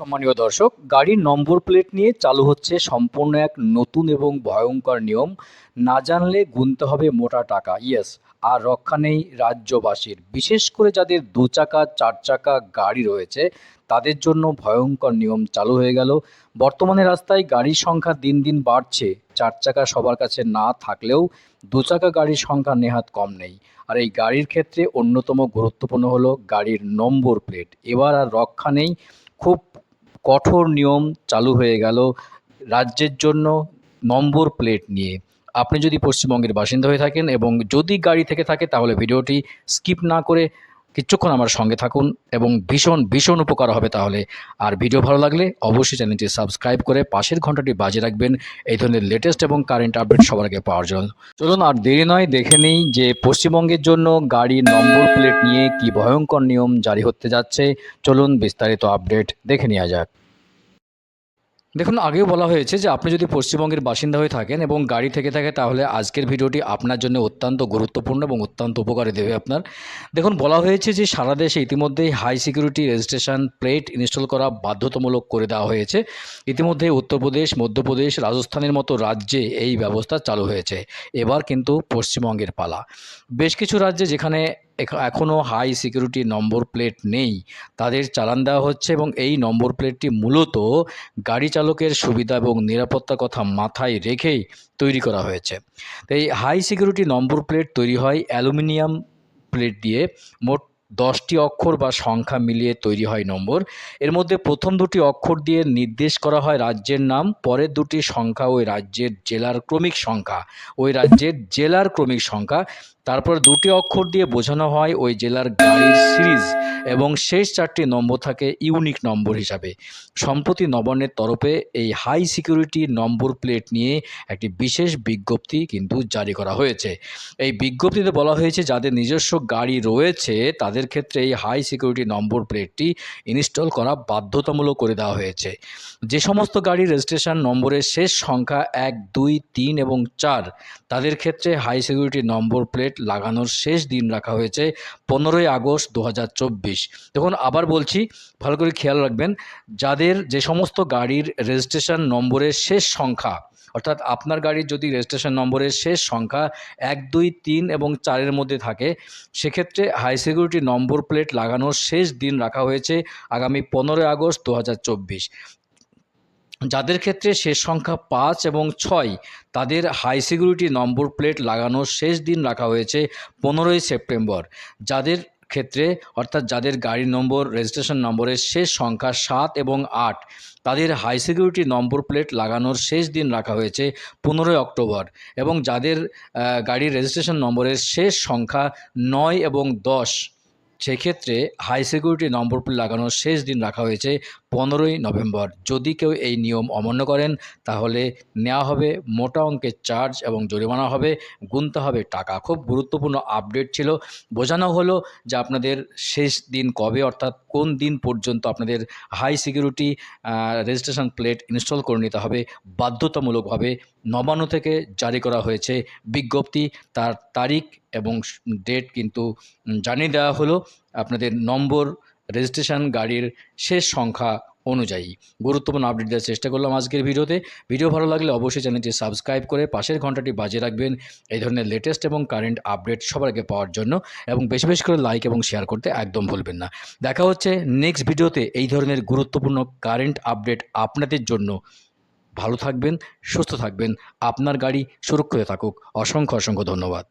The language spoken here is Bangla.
সম্মানীয় দর্শক, গাড়ির নম্বর প্লেট নিয়ে চালু হচ্ছে সম্পূর্ণ এক নতুন এবং ভয়ঙ্কর নিয়ম। না জানলে গুনতে হবে মোটা টাকা, ইয়েস, আর রক্ষা নেই রাজ্যবাসীর। বিশেষ করে যাদের দু চাকা চার চাকা গাড়ি রয়েছে, তাদের জন্য ভয়ঙ্কর নিয়ম চালু হয়ে গেল। বর্তমানে রাস্তায় গাড়ির সংখ্যা দিন দিন বাড়ছে। চার চাকা সবার কাছে না থাকলেও দু চাকা গাড়ির সংখ্যা নেহাত কম নেই। আর এই গাড়ির ক্ষেত্রে অন্যতম গুরুত্বপূর্ণ হলো গাড়ির নম্বর প্লেট। এবার আর রক্ষা নেই। খুব কঠোর নিয়ম চালু হয়ে গেল রাজ্যের জন্য নম্বর প্লেট নিয়ে। আপনি যদি পশ্চিমবঙ্গের বাসিন্দা হয়ে থাকেন এবং যদি গাড়ি থেকে থাকে তাহলে ভিডিওটি স্কিপ না করে কিছুক্ষণ আমার সঙ্গে থাকুন এবং ভীষণ ভীষণ উপকার হবে তাহলে। আর ভিডিও ভালো লাগলে অবশ্যই চ্যানেলটি সাবস্ক্রাইব করে পাশের ঘন্টাটি বাজে রাখবেন। এই ধরনের লেটেস্ট এবং কারেন্ট আপডেট সবার আগে পাওয়ার জন্য। চলুন আর দেরি নয়, দেখে নেই যে পশ্চিমবঙ্গের জন্য গাড়ির নম্বর প্লেট নিয়ে কি ভয়ঙ্কর নিয়ম জারি হতে যাচ্ছে। চলুন বিস্তারিত আপডেট দেখে নেওয়া যাক। দেখুন, আগেও বলা হয়েছে যে আপনি যদি পশ্চিমবঙ্গের বাসিন্দা হয়ে থাকেন এবং গাড়ি থেকে থাকে, তাহলে আজকের ভিডিওটি আপনার জন্য অত্যন্ত গুরুত্বপূর্ণ এবং অত্যন্ত উপকারে দেবে আপনার। দেখুন, বলা হয়েছে যে সারা দেশে ইতিমধ্যেই high security registration plate install করা বাধ্যতামূলক করে দেওয়া হয়েছে। ইতিমধ্যে উত্তরপ্রদেশ, মধ্যপ্রদেশ, রাজস্থানের মতো রাজ্যে এই ব্যবস্থা চালু হয়েছে। এবার কিন্তু পশ্চিমবঙ্গের পালা। বেশ কিছু রাজ্যে যেখানে এখনও হাই সিকিউরিটি নম্বর প্লেট নেই। তাদের চালান দেওয়া হচ্ছে এবং এই নম্বর প্লেটটি মূলত গাড়ি চালকের সুবিধা এবং নিরাপত্তা কথা মাথায় রেখেই তৈরি করা হয়েছে। তো এই হাই সিকিউরিটি নম্বর প্লেট তৈরি হয় অ্যালুমিনিয়াম প্লেট দিয়ে। মোট দশটি অক্ষর বা সংখ্যা মিলিয়ে তৈরি হয় নম্বর। এর মধ্যে প্রথম দুটি অক্ষর দিয়ে নির্দেশ করা হয় রাজ্যের নাম, পরের দুটি সংখ্যা ওই রাজ্যের জেলার ক্রমিক সংখ্যা, ওই রাজ্যের জেলার ক্রমিক সংখ্যা। তারপর দুটি অক্ষর দিয়ে বোঝানো হয় ওই জেলার গাড়ির সিরিজ এবং শেষ চারটি নম্বর থাকে ইউনিক নম্বর হিসাবে। সম্প্রতি নবান্নের তরফে এই হাই সিকিউরিটি নম্বর প্লেট নিয়ে একটি বিশেষ বিজ্ঞপ্তি কিন্তু জারি করা হয়েছে। এই বিজ্ঞপ্তিতে বলা হয়েছে, যাদের নিজস্ব গাড়ি রয়েছে, তাদের ক্ষেত্রে এই হাই সিকিউরিটি নম্বর প্লেটটি ইনস্টল করা বাধ্যতামূলক করে দেওয়া হয়েছে। যে সমস্ত গাড়ির রেজিস্ট্রেশন নম্বরের শেষ সংখ্যা এক, দুই, তিন এবং চার, তাদের ক্ষেত্রে হাই সিকিউরিটি নম্বর প্লেট লাগানোর শেষ দিন রাখা হয়েছে পনেরোই আগস্ট দু দেখুন, আবার বলছি, ভালো করে খেয়াল রাখবেন, যাদের যে সমস্ত গাড়ির রেজিস্ট্রেশন নম্বরের শেষ সংখ্যা অর্থাৎ আপনার গাড়ির যদি রেজিস্ট্রেশন নম্বরের শেষ সংখ্যা এক, দুই, তিন এবং চারের মধ্যে থাকে, সেক্ষেত্রে হাই সিকিউরিটি নম্বর প্লেট লাগানোর শেষ দিন রাখা হয়েছে আগামী পনেরোই আগস্ট দু হাজার চব্বিশ। যাদের ক্ষেত্রে শেষ সংখ্যা পাঁচ এবং ছয়, তাদের হাই সিকিউরিটি নম্বর প্লেট লাগানোর শেষ দিন রাখা হয়েছে পনেরোই সেপ্টেম্বর। যাদের ক্ষেত্রে, অর্থাৎ যাদের গাড়ির নম্বর রেজিস্ট্রেশন নম্বরের শেষ সংখ্যা সাত এবং আট, তাদের হাই সিকিউরিটি নম্বর প্লেট লাগানোর শেষ দিন রাখা হয়েছে পনেরোই অক্টোবর এবং যাদের গাড়ির রেজিস্ট্রেশন নম্বরের শেষ সংখ্যা নয় এবং দশ। সেক্ষেত্রে হাই সিকিউরিটি নম্বর প্লেট লাগানোর শেষ দিন রাখা হয়েছে পনেরোই নভেম্বর। যদি কেউ এই নিয়ম অমান্য করেন, তাহলে নেওয়া হবে মোটা অঙ্কের চার্জ এবং জরিমানা হবে, গুনতে হবে টাকা। খুব গুরুত্বপূর্ণ আপডেট ছিল। বোঝানো হলো যে আপনাদের শেষ দিন কবে, অর্থাৎ কোন দিন পর্যন্ত আপনাদের high security registration plate install করে নিতে হবে, বাধ্যতামূলকভাবে। নবান্ন থেকে জারি করা হয়েছে বিজ্ঞপ্তি। তার তারিখ এবং ডেট কিন্তু জানিয়ে দেওয়া হলো আপনাদের নম্বর রেজিস্ট্রেশন গাড়ির শেষ সংখ্যা অনুযায়ী। গুরুত্বপূর্ণ আপডেট দেওয়ার চেষ্টা করলাম আজকের ভিডিওতে। ভিডিও ভালো লাগলে অবশ্যই চ্যানেলটি সাবস্ক্রাইব করে পাশের ঘন্টাটি বাজিয়ে রাখবেন এই ধরনের লেটেস্ট এবং কারেন্ট আপডেট সবার আগে পাওয়ার জন্য এবং বেশি বেশি করে লাইক এবং শেয়ার করতে একদম ভুলবেন না। দেখা হচ্ছে নেক্সট ভিডিওতে এই ধরনের গুরুত্বপূর্ণ কারেন্ট আপডেট আপনাদের জন্য। ভালো থাকবেন, সুস্থ থাকবেন, আপনার গাড়ি সুরক্ষিত থাকুক। অসংখ্য অসংখ্য ধন্যবাদ।